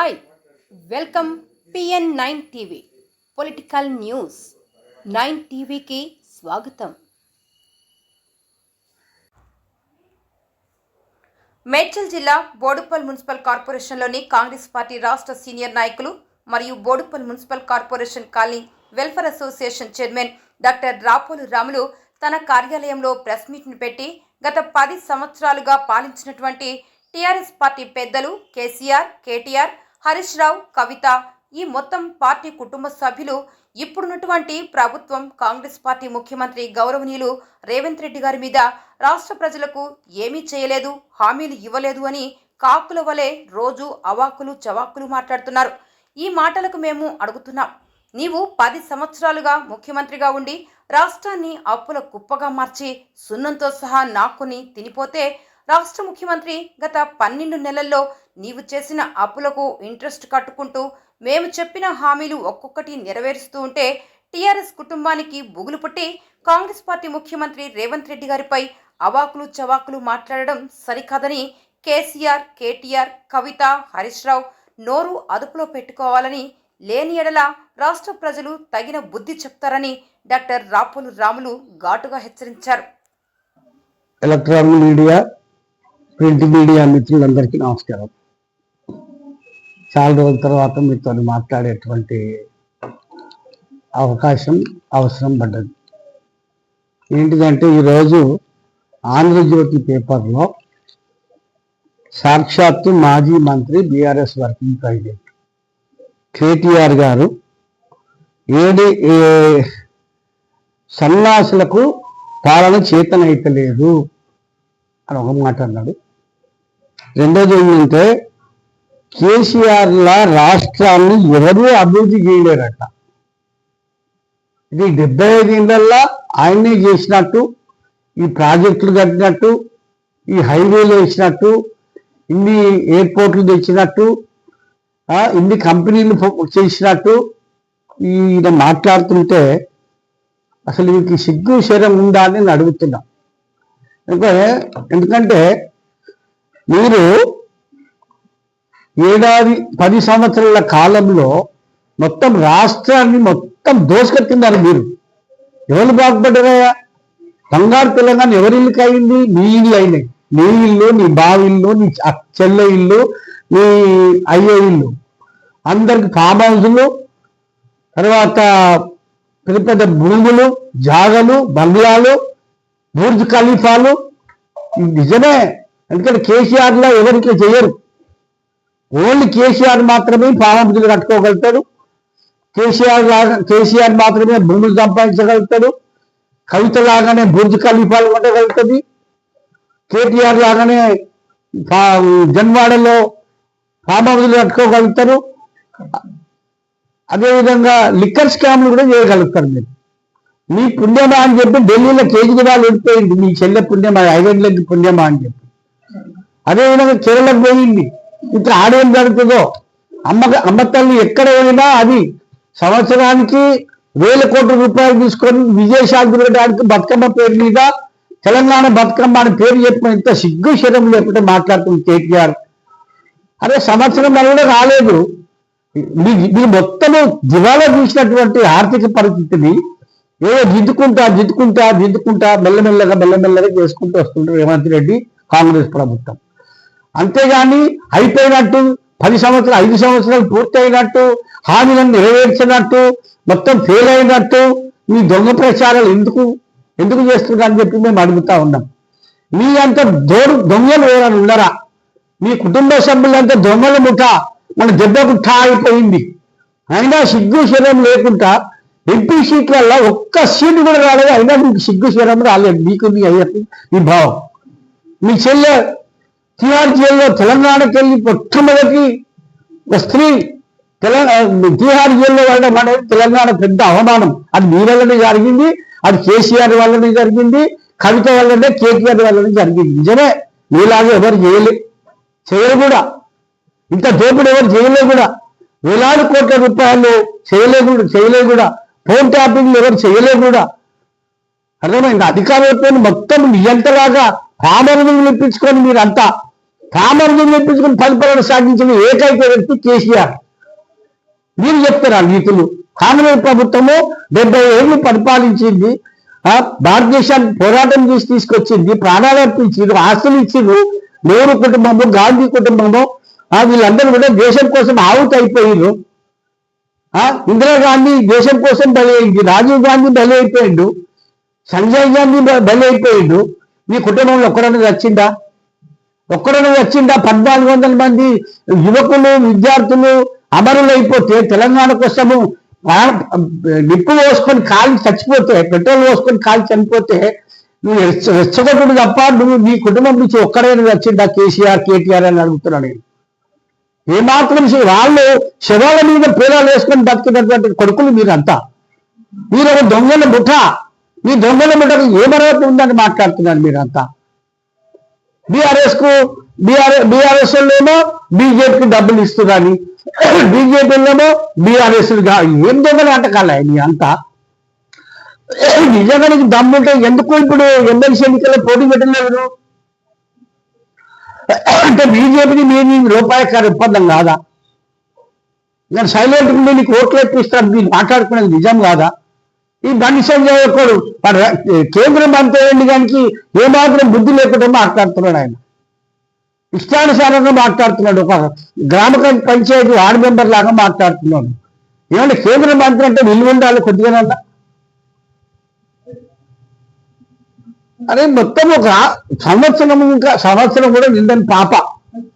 Hi welcome PN nine TV political news nine టీవీకి స్వాగతం. మేడ్చల్ జిల్లా బోడుపల్ మున్సిపల్ కార్పొరేషన్లోని కాంగ్రెస్ పార్టీ రాష్ట్ర సీనియర్ నాయకులు మరియు Boduppal municipal corporation colony welfare association chairman doctor Rapolu Ramulu తన కార్యాలయంలో ప్రెస్ మీట్ను పెట్టి గత పది సంవత్సరాలుగా పాలించినటువంటి టీఆర్ఎస్ పార్టీ పెద్దలు కేసీఆర్ కేటీఆర్ హరీష్ రావు కవిత ఈ మొత్తం పార్టీ కుటుంబ సభ్యులు ఇప్పుడున్నటువంటి ప్రభుత్వం కాంగ్రెస్ పార్టీ ముఖ్యమంత్రి గౌరవనీయులు రేవంత్ రెడ్డి గారి మీద రాష్ట్ర ప్రజలకు ఏమీ చేయలేదు హామీలు ఇవ్వలేదు అని కాకుల వలె రోజు అవాకులు చవాకులు మాట్లాడుతున్నారు. ఈ మాటలకు మేము అడుగుతున్నాం. నీవు పది సంవత్సరాలుగా ముఖ్యమంత్రిగా ఉండి రాష్ట్రాన్ని అప్పుల కుప్పగా మార్చి సున్నంతో సహా నాక్కుని తినిపోతే రాష్ట్ర ముఖ్యమంత్రి గత పన్నెండు నెలల్లో నీవు చేసిన అప్పులకు ఇంట్రెస్ట్ కట్టుకుంటూ మేము చెప్పిన హామీలు ఒక్కొక్కటి నెరవేరుస్తూ ఉంటే టీఆర్ఎస్ కుటుంబానికి బుగులు పుట్టి కాంగ్రెస్ పార్టీ ముఖ్యమంత్రి రేవంత్ రెడ్డి గారిపై అవాకులు చవాకులు మాట్లాడడం సరికాదని కేసీఆర్ కేటీఆర్ కవిత హరీష్ రావు నోరు అదుపులో పెట్టుకోవాలని లేని ఎడల రాష్ట్ర ప్రజలు తగిన బుద్ధి చెప్తారని డాక్టర్ రాపులు రాములు ఘాటుగా హెచ్చరించారు. ఎలక్ట్రానిక్ మీడియా ప్రింట్ మీడియా మిత్రులందరికీ నమస్కారం. చాలా రోజుల తర్వాత మీతో మాట్లాడేటువంటి అవకాశం అవసరం పడ్డది. ఏంటిదంటే ఈరోజు ఆంధ్రజ్యోతి పేపర్లో సాక్షాత్తు మాజీ మంత్రి బీఆర్ఎస్ వర్కింగ్ ప్రెసిడెంట్ కేటీఆర్ గారు ఏడి ఏ సన్యాసులకు పాలన చేతనైతలేదు అని ఒక మాట అన్నాడు. రెండోది ఏంటంటే కేసీఆర్ల రాష్ట్రాన్ని ఎవరూ అభివృద్ధి చేయలేరట. ఇది డెబ్బై ఐదు ఏళ్ళల్లో ఆయనే చేసినట్టు ఈ ప్రాజెక్టులు కట్టినట్టు ఈ హైవేలు వేసినట్టు ఇన్ని ఎయిర్పోర్ట్లు తెచ్చినట్టు ఇన్ని కంపెనీలు చేసినట్టు ఈయన మాట్లాడుతుంటే అసలు వీరికి సిగ్గు శరం ఉందా అని నేను అడుగుతున్నా. ఎందుకంటే మీరు ఏడాది పది సంవత్సరాల కాలంలో మొత్తం రాష్ట్రాన్ని మొత్తం దోసుకొట్టినారు మీరు. ఎవరు బాగుపడ్డారయ్యా? బంగారు తెలంగాణ ఎవరి ఇల్లుకి అయింది? నీ ఇల్లు అయినాయి నీ ఇల్లు నీ బావి ఇల్లు నీ అక్- చెల్లె ఇల్లు నీ అయ్యే ఇల్లు. అందరికి ఫామ్ హౌజులు తర్వాత పెద్ద పెద్ద భూములు జాగలు బంగ్లాలు బూర్జ్ ఖలీఫాలు. నిజమే. ఎందుకంటే కేసీఆర్లో ఎవరికి చేయరు. ఓన్లీ కేసీఆర్ మాత్రమే పాలనలు కట్టుకోగలుగుతాడు. కేసీఆర్ లాగా కేసీఆర్ మాత్రమే భూములు సంపాదించగలుగుతాడు. కవిత లాగానే బుర్జ్ ఖలీఫాలు ఉండగలుగుతుంది. కేటీఆర్ లాగానే జన్వాడలో ఫామ్ కట్టుకోగలుగుతారు. అదేవిధంగా లిక్కర్ స్కామ్లు కూడా చేయగలుగుతారు మీరు. మీ పుణ్యమా అని చెప్పి ఢిల్లీలో కేజ్రీవాల్ వెళ్ళిపోయింది మీ చెల్లె పుణ్యమా ఐదేళ్ళకి పుణ్యమా అని చెప్పి. అదేవిధంగా కేరళకు పోయింది. ఇప్పుడు ఆడేం జరుగుతుందో? అమ్మ అమ్మ తల్లి ఎక్కడ పోయినా అది సంవత్సరానికి వేల కోట్ల రూపాయలు తీసుకొని విజయశాంతి తిరగడానికి బతుకమ్మ పేరు మీద తెలంగాణ బతుకమ్మ అని పేరు చెప్పిన ఇంత సిగ్గు శరం లేకపోతే మాట్లాడుతుంది కేటీఆర్. అదే సంవత్సరం కూడా రాలేదు. మీ మీ మొత్తము దివాలా చూసినటువంటి ఆర్థిక పరిస్థితిని ఏదో దిద్దుకుంటా దిద్దుకుంటా దిద్దుకుంటా మెల్లమెల్లగా మెల్లమెల్లగా చేసుకుంటూ వస్తుంటారు రేవంత్ రెడ్డి కాంగ్రెస్ ప్రభుత్వం. అంతేగాని అయిపోయినట్టు పది సంవత్సరాలు ఐదు సంవత్సరాలు పూర్తయినట్టు హామీలను నెరవేర్చినట్టు మొత్తం ఫెయిల్ అయినట్టు మీ దొంగ ప్రచారాలు ఎందుకు ఎందుకు చేస్తున్నారని చెప్పి మేము అడుగుతా ఉన్నాం. మీ అంత దోడు దొంగలు ఏమైనా ఉన్నారా? మీ కుటుంబ సభ్యులంతా దొంగల ముఠ మన దెబ్బ ముఠ అయిపోయింది. అయినా సిగ్గు శరం లేకుండా ఎంపీ సీట్లలో ఒక్క సీటు కూడా రాలేదు అయినా మీకు సిగ్గు శరం రాలేదు మీకు మీ అయ్యకు మీ భావం. మీ చెల్లె తిహార్ తెలంగాణకి వెళ్ళి మొట్టమొదటి స్త్రీ తెలంగాణ తిహార్ జైల్లో వెళ్ళడం అనేది తెలంగాణ పెద్ద అవమానం. అది మీ వల్లనే జరిగింది అది కేసీఆర్ వల్లనే జరిగింది కవిత వల్లనే కేటీఆర్ వల్లనే జరిగింది. నిజమే మీలాగా ఎవరు చేయలే. చేయరు కూడా. ఇంత దోపుడు ఎవరు చేయలే కూడా. వేలాది కోట్ల రూపాయలు చేయలే కూడా చేయలే కూడా. ఫోన్ ట్యాపింగ్లు ఎవరు చేయలే కూడా. అర్థమైంది? అధికారులతో మొత్తం నియంతలాగా పామరులు ఇప్పించుకొని మీరంతా కామర్జం చెప్పించుకుని పరిపాలన సాగించిన ఏకైక వ్యక్తి కేసీఆర్. మీరు చెప్తారా నీతులు కాంగ్రెస్ ప్రభుత్వము డెబ్బై ఏళ్ళు పరిపాలించింది ఆ, భారతదేశానికి పోరాటం చేసి తీసుకొచ్చింది ప్రాణాలు అర్పించింది ఆస్తులు ఇచ్చిండ్రు నెహ్రూ కుటుంబము గాంధీ కుటుంబము వీళ్ళందరూ కూడా దేశం కోసం ఆవుట్ అయిపోయారు ఇందిరాగాంధీ దేశం కోసం బలి అయింది రాజీవ్ గాంధీ బలి అయిపోయిండు సంజయ్ గాంధీ బలి అయిపోయిండు. మీ కుటుంబంలో ఒకరన్నా వచ్చిందా ఒక్కడనే వచ్చిందా? పద్నాలుగు వందల మంది యువకులు విద్యార్థులు అమరులైపోతే తెలంగాణ కోసము ప్రాణ- నిప్పు పోసుకొని కాలి చచ్చిపోతే పెట్రోల్ పోసుకొని కాలి చనిపోతే నువ్వు రెచ్చగొట్టుడు తప్ప నువ్వు నీ కుటుంబం నుంచి ఒక్కడైనా వచ్చిందా? కేసీఆర్ కేటీఆర్ అని అడుగుతున్నా నేను. ఏమాత్రం వాళ్ళు శవాల మీద పేరాలు వేసుకొని బతికినటువంటి కొడుకులు మీరంతా. మీరు ఒక దొంగల ముఠ. మీ దొంగల ముఠకు ఏమర్హత ఉందని మాట్లాడుతున్నారు మీరంతా. బీఆర్ఎస్కు బీఆర్ఎస్ బీఆర్ఎస్ ఏమో బీజేపీకి డబ్బులు ఇస్తున్నారని. బీజేపీలోమో బీఆర్ఎస్ ఏం దొంగలు అంటకాల మీ అంతా నిజంగా నీకు దమ్ముంటే ఎందుకు ఇప్పుడు ఎమ్మెల్సీ ఎన్నికల్లో పోటీ పెట్టలేదు? అంటే బీజేపీని మీరు రూపాయకార ఒప్పందం కాదా? నేను సైలెంట్ ఉండి నీకు ఓట్లు ఎప్పిస్తాను మీరు మాట్లాడుకునేది నిజం కాదా? ఈ బండి సంజయ్ ఒకడు వాడు రా- కేంద్ర మంత్రి ఏమాత్రం బుద్ధి లేకుండా మాట్లాడుతున్నాడు ఆయన. ఇష్టానుసారంగా మాట్లాడుతున్నాడు. ఒక గ్రామ పంచాయతీ వార్డు మెంబర్ లాగా మాట్లాడుతున్నాడు. ఏమంటే కేంద్ర మంత్రి అంటే విలువ ఉండాలి కొద్దిగానన్నా అరే మొత్తం ఒక సంవత్సరం ఇంకా సంవత్సరం కూడా నిండని పాప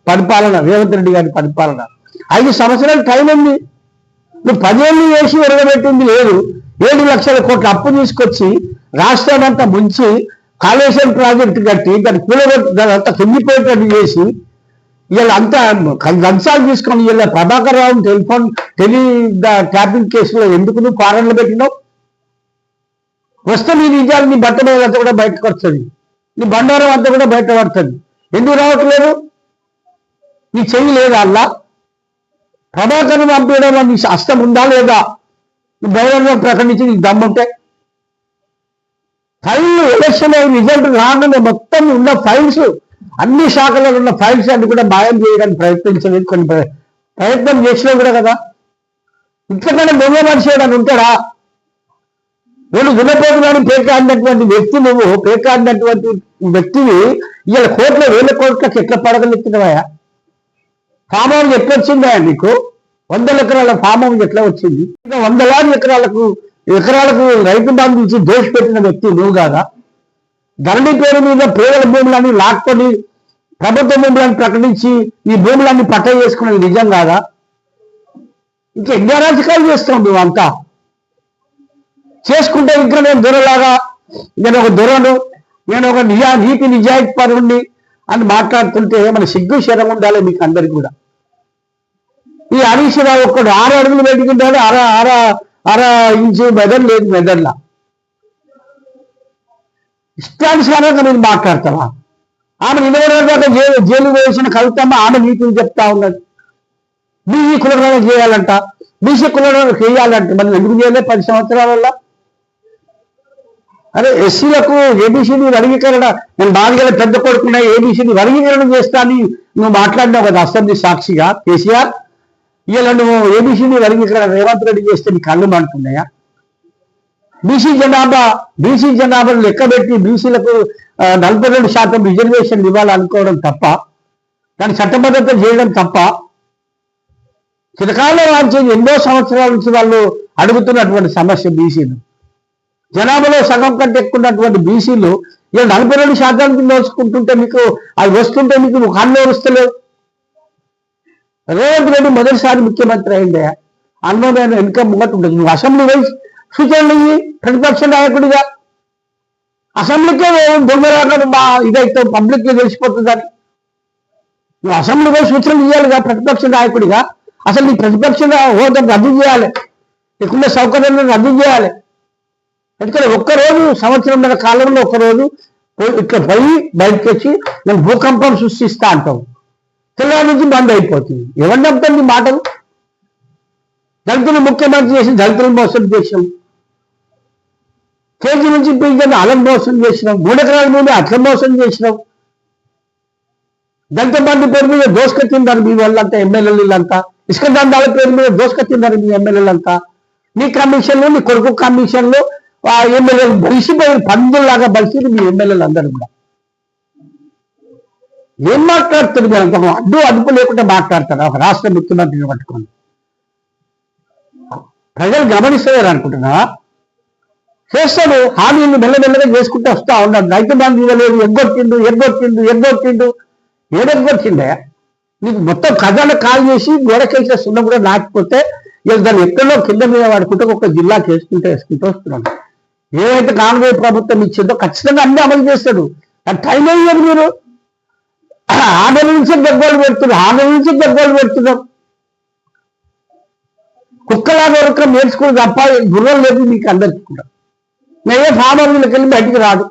పరిపాలన రేవంత్ రెడ్డి గారి పరిపాలన. ఐదు సంవత్సరాలు టైం ఉంది. నువ్వు పదేళ్ళు వేసి ఎరగబెట్టింది లేదు. ఏడు లక్షల కోట్ల అప్పు తీసుకొచ్చి రాష్ట్రం అంతా ముంచి కాళేశ్వరం ప్రాజెక్టు కట్టి దాన్ని కూలగొట్టి దాని అంతా కిందిపోయేటట్టు చేసి వీళ్ళ అంతా లంచాలు తీసుకొని వీళ్ళ Prabhakar Rao telephone tele tapping కేసులో ఎందుకు నువ్వు ఫారెన్లో పెట్టినావు? వస్తే నీ నిజాలు నీ బట్ట అంతా కూడా బయటకు వస్తుంది నీ బండారం అంతా కూడా బయట పడుతుంది. ఎందుకు రావట్లేదు? నీ చెయ్యి లేదా అల్లా? ప్రభాకర్ పంపించడం నీ అస్తం ఉందా లేదా? నీ ప్రకటించి నీకు దమ్ముంటే ఫైల్ ఎలక్షన్ అయ్యి రిజల్ట్ రాగానే మొత్తం ఉన్న ఫైల్స్ అన్ని శాఖలలో ఉన్న ఫైల్స్ అన్ని కూడా మాయం చేయడానికి ప్రయత్నించలేదు కొన్ని ప్రయత్నం చేసినా కూడా కదా. ఇంతకన్నా దొంగ మనిషి ఏదైనా ఉంటాడా? నేను గుణపోతులని పేకాడినటువంటి వ్యక్తి నువ్వు పేకాడినటువంటి వ్యక్తివి ఇవాళ కోట్ల వేల కోట్లకి ఎట్లా పడగలుగుతున్నావా ఫామ్ హౌస్ నీకు? వందల ఎకరాల ఫామ్ హౌస్ ఎట్లా వచ్చింది? ఇంకా వందలాది ఎకరాలకు ఎకరాలకు రైతు బంధు ఇచ్చి దోషపెట్టిన వ్యక్తి నువ్వు కాదా? ధరణి పేరు మీద పేదల భూములన్నీ లాక్కొని ప్రభుత్వ భూములను ప్రకటించి ఈ భూములన్నీ పట్ట చేసుకున్నది నిజం కాదా? ఇంకా ఎన్ని అరాజకాలు చేస్తాం నువ్వు అంతా? చేసుకుంటే ఇంకా నేను దొరలాగా నేను ఒక దొరను నేను ఒక నిజా నీతి నిజాయితీ పరుణ్ణి అని మాట్లాడుతుంటే మన సిగ్గు శరం ఉండాలి మీకు అందరికి కూడా. ఈ హరీష్ రావు ఒక్కడు ఆరు అడుగులు పెట్టుకుంటాడు అర అర అర ఇంచు మెదడు లేదు మెదడులా. ఇష్టానుసారంగా నేను మాట్లాడతావా ఆమె నిలబడేదాకా జైలు జైలు వేసిన కవితమ్మ ఆమె నీతిని చెప్తా ఉన్నది. బీసీ కులగణన చేయాలంట బీసీ కులగణన చేయాలంట. మనం ఎందుకు చేయలేదు పది సంవత్సరాలలో అరే ఎస్సీలకు ఏబీసీని వర్గీకరణ నేను బాగా పెద్ద కొడుకున్నా ఏబీసీని వర్గీకరణ చేస్తానని నువ్వు మాట్లాడినావు కదా అసెంబ్లీ సాక్షిగా కేసీఆర్? ఇలా నువ్వు ఏబిసిడి ఇక్కడ రేవంత్ రెడ్డి చేస్తే నీ కళ్ళు మంటున్నాయా బీసీ జనాభా బీసీ జనాభాను లెక్కబెట్టి బీసీలకు నలభై రెండు శాతం రిజర్వేషన్ ఇవ్వాలనుకోవడం తప్ప దాన్ని చట్టబద్ధత చేయడం తప్ప చిరకాలం వాంచి ఎన్నో సంవత్సరాల నుంచి వాళ్ళు అడుగుతున్నటువంటి సమస్య బీసీలు జనాభాలో సగం కంటే ఎక్కువ ఉన్నటువంటి బీసీలు ఇలా నలభై రెండు శాతానికి నోచుకుంటుంటే మీకు అవి వస్తుంటే మీకు నువ్వు కళ్ళు వస్తలేవు రేవంత్ రెడ్డి మొదటిసారి ముఖ్యమంత్రి అయిందే. అన్నమైన వెనుక ముంగట్ ఉంటుంది నువ్వు అసెంబ్లీ వైస్ సూచనలు ఇయ్యి ప్రతిపక్ష నాయకుడిగా. అసెంబ్లీకే దొంగరాక మా ఇదైతే పబ్లిక్ తెలిసిపోతుందని. నువ్వు అసెంబ్లీ పోయి సూచనలు ఇవ్వాలిగా ప్రతిపక్ష నాయకుడిగా. అసలు నీ ప్రతిపక్ష హోదా రద్దు చేయాలి. ఇక్కడ సౌకర్యాలను రద్దు చేయాలి. ఎందుకంటే ఒక్కరోజు సంవత్సరంన్నర కాలంలో ఒక్కరోజు పోయి- ఇట్లా పోయి బయటకు వచ్చి నేను భూకంపం సృష్టిస్తా అంటావు. తెలంగాణ నుంచి బంద్ అయిపోతుంది. ఎవరు నమ్ముతుంది మాటలు? దళితులు ముఖ్యమంత్రి చేసి దళితులు మోసం చేసాం కేజీ నుంచి పీజీని అలం మోసం చేసినాం. మూడు ఎకరాల మీద అట్ల మోసం చేసినాం. దళిత బంధు పేరు మీద దోసుకొచ్చిందారు మీ వాళ్ళంతా ఎమ్మెల్యేలంతా ఇసుక దందాల పేరు మీద దోసుకొచ్చిందారు మీ ఎమ్మెల్యేలంతా. నీ కమిషన్లు నీ కొడుకు కమిషన్లు ఆ ఎమ్మెల్యేలు బలిసిపోయిన పందుల్లాగా బలిసి మీ ఎమ్మెల్యేలు అందరూ కూడా. ఏం మాట్లాడుతాడు అడ్డు అదుపు లేకుండా మాట్లాడతాడు. ఒక రాష్ట్ర ముఖ్యమంత్రిని పట్టుకొని. ప్రజలు గమనిస్తారు అనుకుంటున్నా? చేస్తాడు. హామీలు మెల్లమెల్లగా చేసుకుంటూ వస్తా ఉన్నాడు. రైతు బంధు ఇవ్వలేదు. ఎగ్గొట్టిండు ఎగ్గొట్టిండు ఎగ్గొట్టిండు. ఏడెగ్గొట్టిండే నీకు మొత్తం ఖజానా కాల్ చేసి గోడకేసిన సున్న కూడా నాకపోతే ఇక దాన్ని ఎక్కడో కింద మీద వాడుకుంటే ఒక జిల్లాకి వేసుకుంటే వేసుకుంటూ వస్తున్నాడు. ఏదైతే కాంగ్రెస్ ప్రభుత్వం ఇచ్చిందో ఖచ్చితంగా అన్ని అమలు చేస్తాడు. అది టైం అయ్యేది మీరు? ఆమె నుంచి దగ్గోలు పెడుతున్నారు ఆమె నుంచి దగ్గోలు పెడుతున్నారు కుక్కలాగా ఒక నేర్చుకుని తప్ప గుర్రం లేదు మీకు అందరికి కూడా. మీ అయ్యే ఫామర్లకు వెళ్ళి బయటికి రాదు.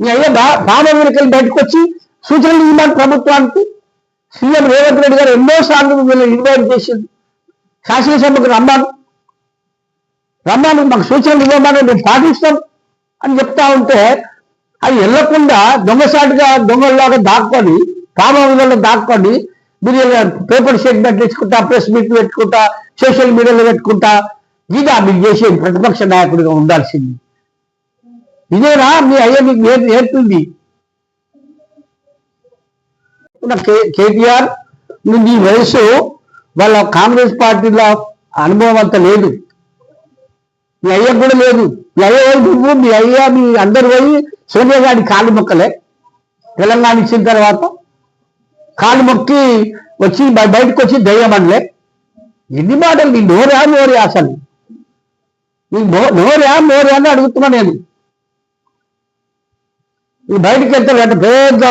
మీ అయ్యే ఫామర్లకు వెళ్ళి బయటకు వచ్చి సూచనలు ఇవ్వాలి ప్రభుత్వానికి సీఎం రేవంత్ రెడ్డి గారు ఎన్నో సార్లు వీళ్ళు ఇన్వైట్ చేసింది శాసనసభకు రమ్మాను. రమ్మాను మాకు సూచనలు ఇవ్వమని మేము పాటిస్తాం అని చెప్తా ఉంటే అది వెళ్ళకుండా దొంగసాటుగా దొంగల్లాగా దాక్కొని కామలో దాక్కొని మీరు పేపర్ స్టేట్మెంట్ ఇచ్చుకుంటా ప్రెస్ మీట్ పెట్టుకుంటా సోషల్ మీడియాలో పెట్టుకుంటా ఇదా మీకు చేసే ప్రతిపక్ష నాయకుడిగా ఉండాల్సింది. ఇదేనా మీ అయ్య మీకు నేర్పింది? కేటీఆర్ నీ వయసు వాళ్ళ కాంగ్రెస్ పార్టీలో అనుభవం అంత లేదు. మీ అయ్య కూడా లేదు. మీ అయ్య నువ్వు మీ అయ్య మీ అందరు పోయి సోనియా గాంధీ కాలు మొక్కలే. తెలంగాణ ఇచ్చిన తర్వాత కాలు మొక్కి వచ్చి బయటకు వచ్చి దయ్యమనలే ఎన్ని మాటలు? నీ నోరా నోరే అసలు? నీ నోరా నోరే అని అడుగుతున్నా నేను. నీ బయటకు వెళ్తాడంట పెద్ద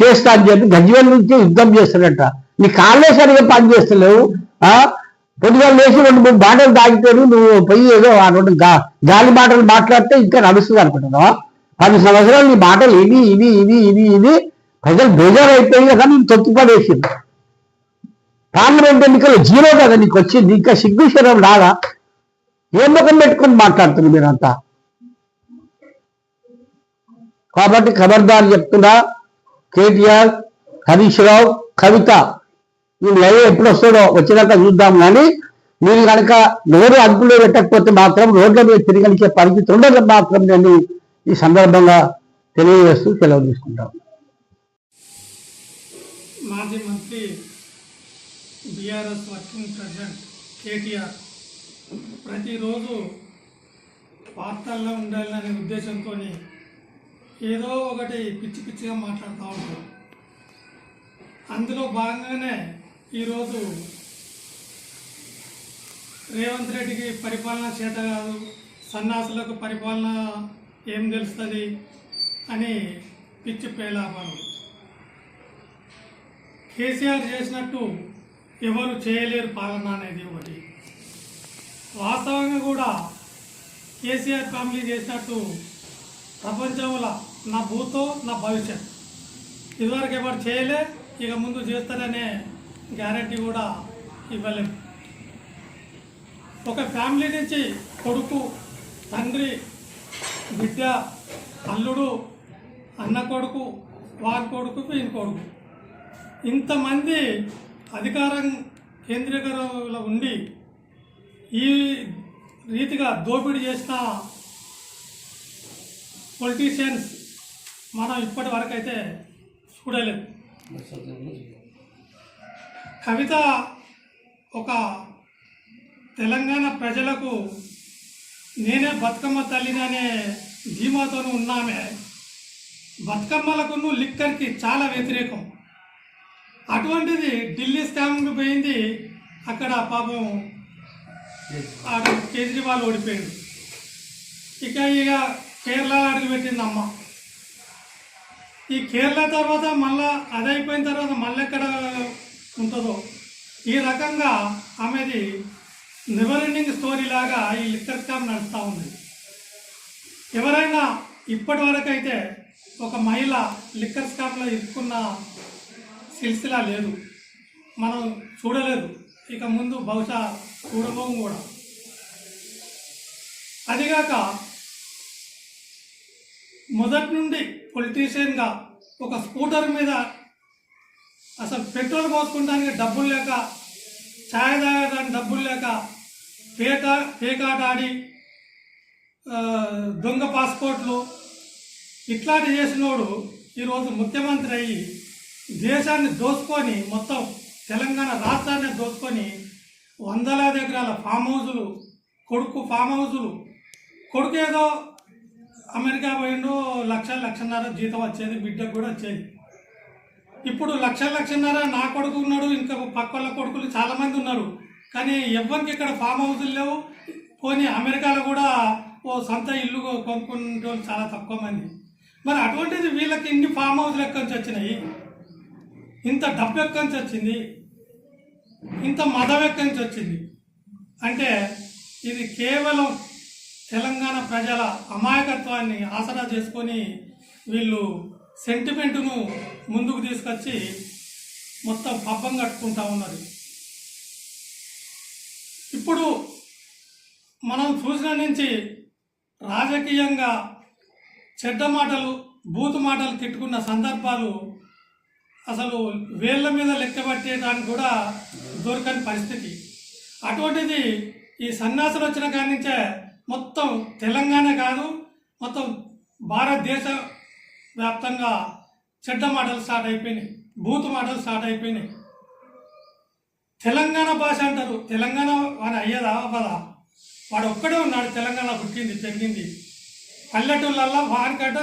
చేస్తా అని చెప్పి గజ్వేల్ నుంచి యుద్ధం చేస్తాడంట. నీ కాళ్ళే సరిగా పని చేస్తలేవు ఆ పొద్దుగా లేచి రెండు మూడు బాటలు తాగితేను నువ్వు పోయి ఏదో ఆ రెండు గాలి మాటలు మాట్లాడితే ఇంకా నడుస్తుంది అనుకుంటున్నావు? పది సంవత్సరాలు నీ మాటలు ఇవి ఇవి ఇవి ఇవి ఇవి. ప్రజలు బేజారు అయిపోయి కదా నేను తొత్తుపడేసింది పార్లమెంట్ ఎన్నికలు జీరో కదా నీకు వచ్చింది ఇంకా సిగ్గు శరం రాదా? ఏ ముఖం పెట్టుకొని మాట్లాడుతుంది మీరంతా? కాబట్టి ఖబర్దార్ చెప్తున్నా కేటీఆర్ హరీష్ రావు కవిత. ఈ లైవ్ ఎప్పుడు వస్తాడో వచ్చినాక చూద్దాం కానీ మీరు కనుక నోరు అదుపులో పెట్టకపోతే మాత్రం రోడ్ల మీద తిరగలిగే పరిస్థితి ఉండదు మాత్రం నేను ఈ సందర్భంగా తెలియజేస్తూ సెలవు తీసుకుంటాను మాజీ మంత్రి బీఆర్ఎస్ వర్కింగ్ ప్రెసిడెంట్ కేటీఆర్ ప్రతిరోజు వార్తల్లో ఉండాలనే ఉద్దేశంతో ఏదో ఒకటి పిచ్చి పిచ్చిగా మాట్లాడుతూ ఉంటారు. అందులో భాగంగానే ఈరోజు రేవంత్ రెడ్డికి పరిపాలన చేత కాదు సన్నాసులకు పరిపాలన ఏం తెలుస్తుంది అని పిచ్చి పేలాపాలు. కేసీఆర్ చేసినట్టు ఎవరు చేయలేరు పాలన అనేది ఒకటి. వాస్తవంగా కూడా కేసీఆర్ ఫ్యామిలీ చేసినట్టు ప్రపంచంలో నా భూతో నా భవిష్యత్. ఇదివరకు ఎవరు చేయలే ఇక ముందు చేస్తారనే గ్యారంటీ కూడా ఇవ్వలేము ఒక ఫ్యామిలీ నుంచి కొడుకు తండ్రి బిడ్డ అల్లుడు అన్న కొడుకు వారి కొడుకు ఈయన కొడుకు. ఇంతమంది అధికారం కేంద్రీకరంలో ఉండి ఈ రీతిగా దోపిడీ చేసిన పొలిటీషియన్స్ మనం ఇప్పటి వరకు అయితే చూడలేదు కవిత ఒక తెలంగాణ ప్రజలకు నేనే బతుకమ్మ తల్లిని అనే ఉన్నామే. బతుకమ్మలకు లిక్కర్కి చాలా వ్యతిరేకం. అటువంటిది ఢిల్లీ స్కామ్కి పోయింది. అక్కడ పాపం అటు కేజ్రీవాల్ ఓడిపోయింది ఇక ఇక కేరళ అడుగుపెట్టింది అమ్మ. ఈ కేరళ తర్వాత మళ్ళా అది అయిపోయిన తర్వాత మళ్ళీ ఎక్కడ ఉంటుందో. ఈ రకంగా ఆమెది నెవర్ ఎండింగ్ స్టోరీ లాగా ఈ లిక్కర్ స్కామ్ నడుస్తూ ఉంది. ఎవరైనా ఇప్పటి వరకు అయితే ఒక మహిళ లిక్కర్ స్కామ్లో ఇరుక్కున్న సిల్సిలా లేదు. మనం చూడలేదు. ఇక ముందు బహుశా చూడబోము కూడా. అదిగాక మొదటి నుండి పొలిటీషియన్గా ఒక స్కూటర్ మీద అసలు పెట్రోల్ పోసుకుంటానికి డబ్బులు లేక ఛాయ్ తాగడానికి డబ్బులు లేక పేక పేకాట ఆడి దొంగ పాస్పోర్ట్లు ఇట్లాంటి చేసినోడు ఈరోజు ముఖ్యమంత్రి అయ్యి దేశాన్ని దోసుకొని మొత్తం తెలంగాణ రాష్ట్రాన్ని దోసుకొని వందలాది ఎకరాల ఫామ్ హౌజులు కొడుకు ఫామ్ హౌజులు కొడుకు ఏదో అమెరికా పోయిండు లక్ష లక్షన్నర జీతం వచ్చేది బిడ్డకు కూడా వచ్చేది. ఇప్పుడు లక్ష లక్షన్నర నా కొడుకు ఉన్నాడు ఇంకా పక్కల కొడుకులు చాలా మంది ఉన్నారు. కానీ ఎవ్వరికి ఇక్కడ ఫామ్ హౌసులు లేవు. పోనీ అమెరికాలో కూడా ఓ సొంత ఇల్లు కొనుక్కునే వాళ్ళు చాలా తక్కువ మంది. మరి అటువంటిది వీళ్ళకి ఇన్ని ఫామ్ హౌస్లు ఎక్కడి నుంచి వచ్చినాయి? ఇంత డబ్బు ఎక్కడి నుంచి వచ్చింది? ఇంత మదం ఎక్కడి నుంచి వచ్చింది? అంటే ఇది కేవలం తెలంగాణ ప్రజల అమాయకత్వాన్ని ఆసరా చేసుకొని వీళ్ళు సెంటిమెంటును ముందుకు తీసుకొచ్చి మొత్తం పబ్బం కట్టుకుంటా ఉన్నది. ఇప్పుడు మనం చూసిన నుంచి రాజకీయంగా చెడ్డ మాటలు బూతు మాటలు తిట్టుకున్న సందర్భాలు అసలు వేళ్ళ మీద లెక్కబట్టేయడానికి కూడా దొరకని పరిస్థితి. అటువంటిది ఈ సన్యాసులు వచ్చిన కాడి నుంచే మొత్తం తెలంగాణ కాదు మొత్తం భారతదేశ వ్యాప్తంగా చెడ్డ మాటలు స్టార్ట్ అయిపోయినాయి బూత్ మాటలు స్టార్ట్ అయిపోయినాయి. తెలంగాణ భాష అంటారు. తెలంగాణ వాడు అయ్యేదా అవ్వదా? వాడు ఒక్కడే ఉన్నాడు తెలంగాణ పుట్టింది జరిగింది పల్లెటూళ్ళల్లో వానికంట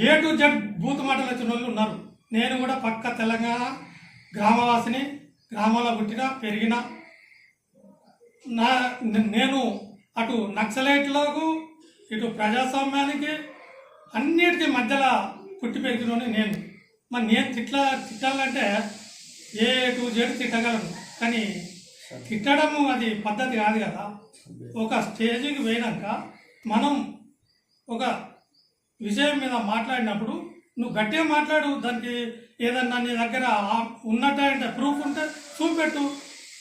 ఏ టు జెడ్ బూత్ మాటలు వచ్చిన వాళ్ళు ఉన్నారు. నేను కూడా పక్క తెలంగాణ గ్రామవాసిని గ్రామంలో పుట్టిన పెరిగిన. నా నేను అటు నక్సలైట్లకు ఇటు ప్రజాస్వామ్యానికి అన్నిటికీ మధ్యలో పుట్టి పెరిగినోని నేను. మరి నేను తిట్లా తిట్టాలంటే ఏ టూ జెడ్ తిట్టగలను. కానీ తిట్టడము అది పద్ధతి కాదు కదా. ఒక స్టేజ్కి పోయినాక మనం ఒక విషయం మీద మాట్లాడినప్పుడు నువ్వు గట్టిగా మాట్లాడు దానికి ఏదన్నా నీ దగ్గర ఉన్నట్టంటే ప్రూఫ్ ఉంటే చూపెట్టు.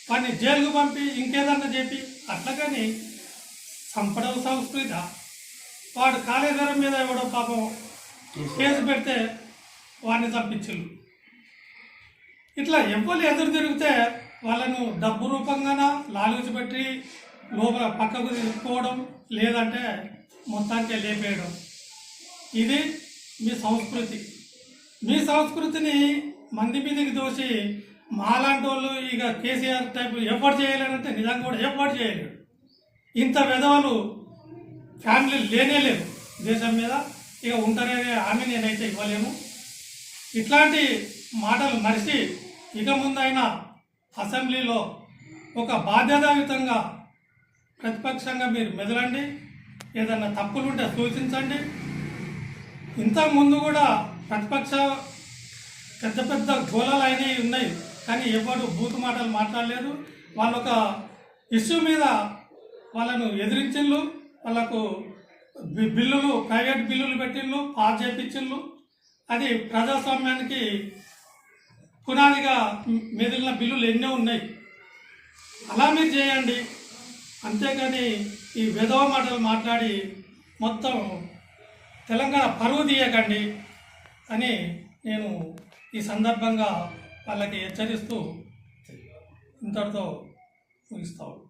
వాడిని జైలుకు పంపి ఇంకేదన్నా చెప్పి అట్లా కానీ చంపడం సంస్కృత. వాడు కాళేశ్వరం మీద ఎవడో పాపం కేసు పెడితే వాడిని తప్పించరు ఇట్లా ఎవరు ఎదురు తిరిగితే వాళ్ళను డబ్బు రూపంగాన లాలూచి పెట్టి లోపల పక్కకు తీసుకోవడం లేదంటే మొత్తానికి లేపేయడం. ఇది మీ సంస్కృతి. మీ సంస్కృతిని మంది మీదకి దోసి మాలాంటి వాళ్ళు ఇక కేసీఆర్ టైప్ ఎవ్వరు చేయలేడంటే నిజంగా కూడా ఎవ్వరు చేయలేడు ఇంత విధవలు ఫ్యామిలీ లేనే లేవు దేశం మీద. ఇక ఉంటారనే హామీ నేనైతే ఇవ్వలేను. ఇట్లాంటి మాటలు మరిచి ఇక ముందైనా అసెంబ్లీలో ఒక బాధ్యతాయుతంగా ప్రతిపక్షంగా మీరు మెదలండి. ఏదన్నా తప్పులుంటే సూచించండి. ఇంతకుముందు కూడా ప్రతిపక్ష పెద్ద పెద్ద గోళాలు అయినవి ఉన్నాయి. కానీ ఎవరు బూతు మాటలు మాట్లాడలేదు. వాళ్ళ ఒక ఇష్యూ మీద వాళ్ళను ఎదిరించిండ్రు వాళ్ళకు బిల్లులు ప్రైవేట్ బిల్లులు పెట్టిళ్ళు పాస్ చేపించిళ్ళు అది ప్రజాస్వామ్యానికి పునాదిగా మ్- మెదిలిన బిల్లులు ఎన్నో ఉన్నాయి. అలా మీరు చేయండి. అంతేకాని ఈ విధవ మాటలు మాట్లాడి మొత్తం తెలంగాణ పరువు తీయకండి అని నేను ఈ సందర్భంగా వాళ్ళకి హెచ్చరిస్తూ ఇంతటితో ముగిస్తాను